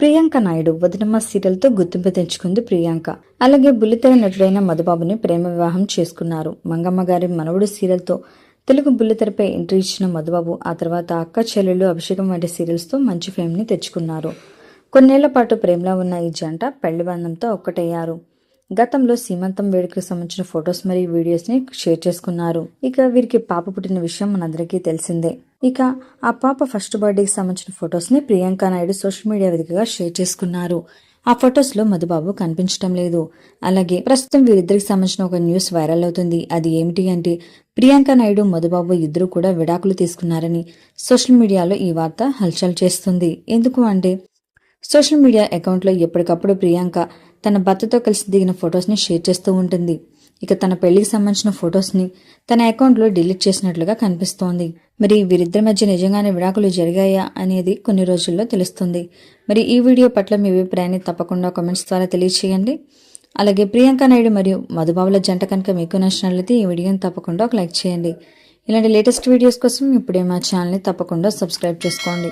ప్రియాంక నాయుడు వదినమ్మ సీరియల్తో గుర్తింపు తెచ్చుకుంది ప్రియాంక. అలాగే బుల్లితెర నటుడైన మధుబాబుని ప్రేమ వివాహం చేసుకున్నారు. మంగమ్మ గారి మనవడు సీరియల్తో తెలుగు బుల్లితెరపై ఎంట్రీ ఇచ్చిన మధుబాబు ఆ తర్వాత అక్క చెల్లెళ్ళు అభిషేకం వంటి సీరియల్స్తో మంచి ఫేమ్ని తెచ్చుకున్నారు. కొన్నేళ్ళ పాటు ప్రేమలో ఉన్న ఈ జంట పెళ్ళి బంధంతో ఒక్కటయ్యారు. గతంలో సీమంతం వేడుకకు సంబంధించిన ఫొటోస్ మరియు వీడియోస్ని షేర్ చేసుకున్నారు. ఇక వీరికి పాప పుట్టిన విషయం మనందరికీ తెలిసిందే. ఇక ఆ పాప ఫస్ట్ బర్త్డేకి సంబంధించిన ఫొటోస్ని ప్రియాంక నాయుడు సోషల్ మీడియా వేదికగా షేర్ చేసుకున్నారు. ఆ ఫొటోస్లో మధుబాబు కనిపించడం లేదు. అలాగే ప్రస్తుతం వీరిద్దరికి సంబంధించిన ఒక న్యూస్ వైరల్ అవుతుంది. అది ఏమిటి అంటే ప్రియాంక నాయుడు మధుబాబు ఇద్దరు కూడా విడాకులు తీసుకున్నారని సోషల్ మీడియాలో ఈ వార్త హల్చల్ చేస్తుంది. ఎందుకు అంటే సోషల్ మీడియా అకౌంట్లో ఎప్పటికప్పుడు ప్రియాంక తన భర్తతో కలిసి దిగిన ఫొటోస్ని షేర్ చేస్తూ ఉంటుంది. ఇక తన పెళ్ళికి సంబంధించిన ఫొటోస్ని తన అకౌంట్లో డిలీట్ చేసినట్లుగా కనిపిస్తోంది. మరి వీరిద్దరి మధ్య నిజంగానే విడాకులు జరిగాయా అనేది కొన్ని రోజుల్లో తెలుస్తుంది. మరి ఈ వీడియో పట్ల మీ అభిప్రాయాన్ని తప్పకుండా కామెంట్స్ ద్వారా తెలియచేయండి. అలాగే ప్రియాంక నాయుడు మరియు మధుబాబుల జంట కనుక మీకు నచ్చినట్లయితే ఈ వీడియోని తప్పకుండా ఒక లైక్ చేయండి. ఇలాంటి లేటెస్ట్ వీడియోస్ కోసం ఇప్పుడే మా ఛానల్ని తప్పకుండా సబ్స్క్రైబ్ చేసుకోండి.